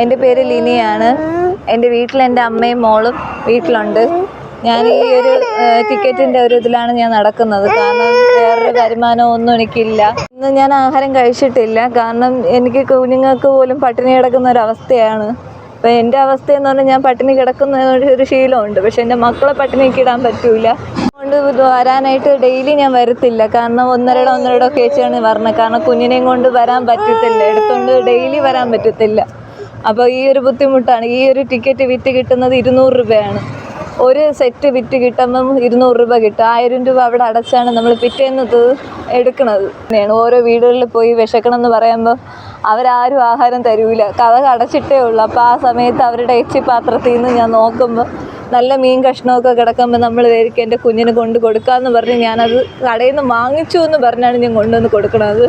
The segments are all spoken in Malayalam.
എന്റെ പേര് ലിനിയാണ്. എന്റെ വീട്ടിൽ എന്റെ അമ്മയും മോളും വീട്ടിലുണ്ട്. ഞാൻ ഈ ഒരു ടിക്കറ്റിന്റെ ഒരു ഇതിലാണ് ഞാൻ നടക്കുന്നത്. കാരണം വേറൊരു വരുമാനം ഒന്നും എനിക്കില്ല. ഇന്ന് ഞാൻ ആഹാരം കഴിച്ചിട്ടില്ല. കാരണം എനിക്ക് കുഞ്ഞുങ്ങൾക്ക് പോലും പട്ടിണി കിടക്കുന്ന ഒരു അവസ്ഥയാണ്. അപ്പോൾ എന്റെ അവസ്ഥ എന്ന് പറഞ്ഞാൽ ഞാൻ പട്ടിണി കിടക്കുന്ന ഒരു ശീലമുണ്ട്. പക്ഷെ എന്റെ മക്കളെ പട്ടിണിക്ക് ഇടാൻ പറ്റൂല. അതുകൊണ്ട് വരാനായിട്ട് ഡെയിലി ഞാൻ വരത്തില്ല. കാരണം ഒന്നരട ഒന്നരട ഒക്കെ വെച്ചാണ് പറഞ്ഞത് കാരണം കുഞ്ഞിനെയും കൊണ്ട് വരാൻ പറ്റത്തില്ല. എടുത്തുകൊണ്ട് ഡെയിലി വരാൻ പറ്റത്തില്ല. അപ്പോൾ ഈ ഒരു ബുദ്ധിമുട്ടാണ്. ഈ ഒരു ടിക്കറ്റ് വിറ്റ് കിട്ടുന്നത് ഇരുന്നൂറ് രൂപയാണ്. ഒരു സെറ്റ് വിറ്റ് കിട്ടുമ്പം ഇരുന്നൂറ് രൂപ കിട്ടും. ആയിരം രൂപ അവിടെ അടച്ചാണ് നമ്മൾ പിറ്റേന്ന് ഇത് എടുക്കുന്നത്. തന്നെയാണ്. ഓരോ വീടുകളിൽ പോയി വിശക്കണം എന്ന് പറയുമ്പോൾ അവരാരും ആഹാരം തരൂല. കഥ അടച്ചിട്ടേ ഉള്ളൂ. അപ്പോൾ ആ സമയത്ത് അവരുടെ എച്ചി പാത്രത്തിൽ നിന്ന് ഞാൻ നോക്കുമ്പോൾ നല്ല മീൻ കഷ്ണമൊക്കെ കിടക്കുമ്പോൾ നമ്മൾ വിചാരിക്കും എന്റെ കുഞ്ഞിന് കൊണ്ട് കൊടുക്കാമെന്ന് പറഞ്ഞ് ഞാനത് കടയിൽ നിന്ന് വാങ്ങിച്ചു എന്ന് പറഞ്ഞാണ് ഞാൻ കൊണ്ടുവന്ന് കൊടുക്കുന്നത്.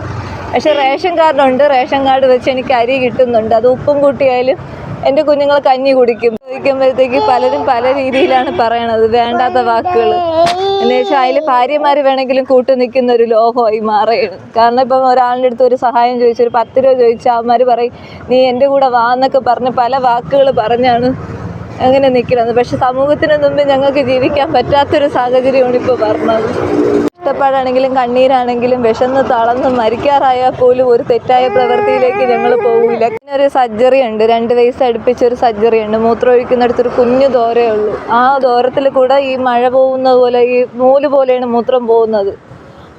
പക്ഷേ റേഷൻ കാർഡുണ്ട്. റേഷൻ കാർഡ് വെച്ച് എനിക്ക് അരി കിട്ടുന്നുണ്ട്. അത് ഉപ്പും കൂട്ടിയായാലും എന്റെ കുഞ്ഞുങ്ങൾ കഞ്ഞി കുടിക്കും. ചോദിക്കുമ്പോഴത്തേക്ക് പലരും പല രീതിയിലാണ് പറയണത്. വേണ്ടാത്ത വാക്കുകൾ. എന്ന് വെച്ചാൽ അതിൽ ഭാര്യമാർ വേണമെങ്കിലും കൂട്ടു നിൽക്കുന്ന ഒരു ലോഹമായി മാറുകയാണ്. കാരണം ഇപ്പം ഒരാളുടെ അടുത്ത് ഒരു സഹായം ചോദിച്ചു ഒരു പത്ത് രൂപ ചോദിച്ചാൽ അവന്മാർ പറയും നീ എന്റെ കൂടെ വാ എന്നൊക്കെ പറഞ്ഞ് പല വാക്കുകൾ പറഞ്ഞാണ് അങ്ങനെ നിൽക്കുന്നത്. പക്ഷെ സമൂഹത്തിന് മുമ്പ് ഞങ്ങൾക്ക് ജീവിക്കാൻ പറ്റാത്തൊരു സാഹചര്യമാണ് ഇപ്പോൾ പറഞ്ഞത്. കഷ്ടപ്പാടാണെങ്കിലും കണ്ണീരാണെങ്കിലും വിശന്ന് തളർന്ന് മരിക്കാറായാൽ പോലും ഒരു തെറ്റായ പ്രവൃത്തിയിലേക്ക് ഞങ്ങൾ പോകില്ല പിന്നെ ഒരു സർജറി ഉണ്ട്. രണ്ട് വയസ്സ് അടുപ്പിച്ചൊരു സർജറി ഉണ്ട്. മൂത്രമൊഴിക്കുന്നിടത്തൊരു കുഞ്ഞു ദോരേ ഉള്ളൂ. ആ ദോരത്തിൽ കൂടെ ഈ മഴ പോകുന്നത് പോലെ ഈ നൂൽ പോലെയാണ് മൂത്രം പോകുന്നത്.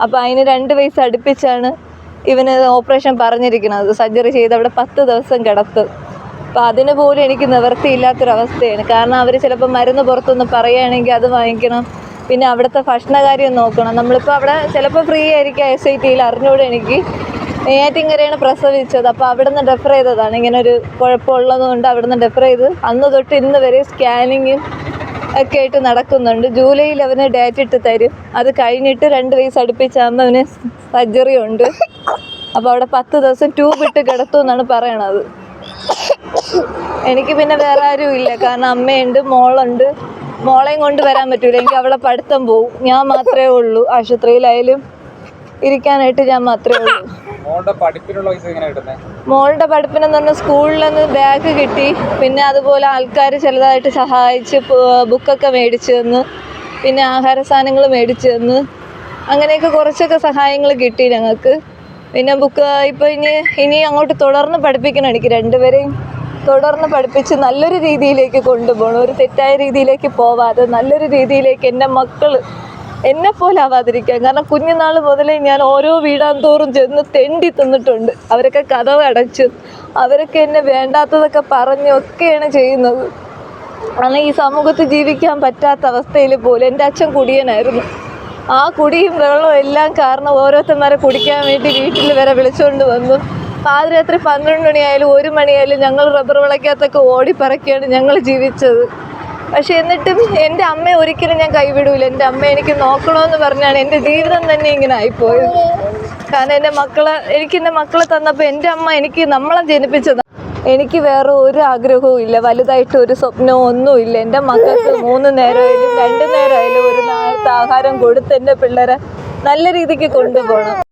അപ്പോൾ അതിന് രണ്ട് വയസ്സ് അടുപ്പിച്ചാണ് ഇവന് ഓപ്പറേഷൻ പറഞ്ഞിരിക്കുന്നത്. സർജറി ചെയ്ത് അവിടെ പത്ത് ദിവസം കിടത്തും അപ്പോൾ അതിന് പോലും എനിക്ക് നിവൃത്തിയില്ലാത്തൊരവസ്ഥയാണ്. കാരണം അവർ ചിലപ്പോൾ മരുന്ന് പുറത്തുനിന്ന് പറയുകയാണെങ്കിൽ അത് വാങ്ങിക്കണം. പിന്നെ അവിടുത്തെ ഭക്ഷണകാര്യം നോക്കണം. നമ്മളിപ്പോൾ അവിടെ ചിലപ്പോൾ ഫ്രീ ആയിരിക്കും എസ് ഐ ടിയിൽ അറിഞ്ഞുകൂടെ എനിക്ക്. നെയ്യാറ്റിങ്കരയാണ് പ്രസവിച്ചത്. അപ്പോൾ അവിടെ നിന്ന് റെഫർ ചെയ്തതാണ്. ഇങ്ങനെ ഒരു കുഴപ്പമുള്ളതുകൊണ്ട് അവിടെ നിന്ന് റെഫർ ചെയ്ത് അന്ന് തൊട്ട് ഇന്ന് വരെ സ്കാനിങ്ങും ഒക്കെ ആയിട്ട് നടക്കുന്നുണ്ട്. ജൂലൈയിൽ അവന് ഡേറ്റ് ഇട്ട് തരും. അത് കഴിഞ്ഞിട്ട് രണ്ട് വയസ്സ് അടുപ്പിച്ചാകുമ്പോൾ അവന് സർജറി ഉണ്ട്. അപ്പോൾ അവിടെ പത്ത് ദിവസം ട്യൂബ് ഇട്ട് കിടത്തും എന്നാണ് പറയണത്. എനിക്ക് പിന്നെ വേറെ ആരും ഇല്ല കാരണം അമ്മയുണ്ട് മോളുണ്ട്. മോളെയും കൊണ്ട് വരാൻ പറ്റൂല. എനിക്ക് അവളെ പഠിത്തം പോവും. ഞാൻ മാത്രമേ ഉള്ളൂ. ആശുപത്രിയിലായാലും ഇരിക്കാനായിട്ട് ഞാൻ മാത്രമേ ഉള്ളൂ. മോളുടെ പഠിപ്പിനെന്ന് പറഞ്ഞാൽ സ്കൂളിൽ നിന്ന് ബാഗ് കിട്ടി. പിന്നെ അതുപോലെ ആൾക്കാർ ചിലതായിട്ട് സഹായിച്ച് ബുക്കൊക്കെ മേടിച്ചു തന്ന്. പിന്നെ ആഹാര സാധനങ്ങൾ മേടിച്ചു തന്ന്. അങ്ങനെയൊക്കെ കുറച്ചൊക്കെ സഹായങ്ങൾ കിട്ടി ഞങ്ങൾക്ക്. പിന്നെ ബുക്ക് ഇപ്പോൾ ഇനി ഇനി അങ്ങോട്ട് തുടർന്ന് പഠിപ്പിക്കണം എനിക്ക് രണ്ടുപേരെയും. തുടർന്ന് പഠിപ്പിച്ച് നല്ലൊരു രീതിയിലേക്ക് കൊണ്ടുപോകണം. ഒരു തെറ്റായ രീതിയിലേക്ക് പോവാതെ നല്ലൊരു രീതിയിലേക്ക് എന്റെ മക്കൾ എന്നെ പോലെ ആവാതിരിക്കാൻ. കാരണം കുഞ്ഞുനാൾ മുതലേ ഞാൻ ഓരോ വീടാന്തോറും ചെന്ന് തെണ്ടി തിന്നിട്ടുണ്ട്. അവരൊക്കെ കഥവ് അടച്ചു അവരൊക്കെ എന്നെ വേണ്ടാത്തതൊക്കെ പറഞ്ഞൊക്കെയാണ് ചെയ്യുന്നത്. കാരണം ഈ സമൂഹത്തിൽ ജീവിക്കാൻ പറ്റാത്ത അവസ്ഥയിൽ പോലും എന്റെ അച്ഛൻ കുടിയനായിരുന്നു. ആ കുടിയും വെള്ളവും എല്ലാം കാരണം ഓരോരുത്തന്മാരെ കുടിക്കാൻ വേണ്ടി വീട്ടിൽ വരെ വിളിച്ചുകൊണ്ട് വന്നു. പാതിരാത്രി പന്ത്രണ്ട് മണിയായാലും ഒരു മണിയായാലും ഞങ്ങൾ റബ്ബർ വിളക്കകത്തൊക്കെ ഓടിപ്പറക്കിയാണ് ഞങ്ങൾ ജീവിച്ചത്. പക്ഷെ എന്നിട്ടും എന്റെ അമ്മ ഒരിക്കലും ഞാൻ കൈവിടൂല. എന്റെ അമ്മ എനിക്ക് നോക്കണമെന്ന് പറഞ്ഞാണ് എന്റെ ജീവിതം തന്നെ ഇങ്ങനെ ആയിപ്പോയത്. കാരണം എന്റെ മക്കളെ എനിക്ക് എന്റെ മക്കളെ തന്നപ്പോൾ എന്റെ അമ്മ എനിക്ക് നമ്മളെ ജനിപ്പിച്ചതാണ് എനിക്ക് വേറെ ഒരു ആഗ്രഹവും ഇല്ല. വലുതായിട്ട് ഒരു സ്വപ്നവും ഒന്നും ഇല്ല. എന്റെ മക്കൾക്ക് മൂന്ന് നേരമായാലും രണ്ട് നേരമായാലും ഒരു നേരത്തെ ആഹാരം കൊടുത്ത് എന്റെ പിള്ളേരെ നല്ല രീതിക്ക് കൊണ്ടുപോകണം.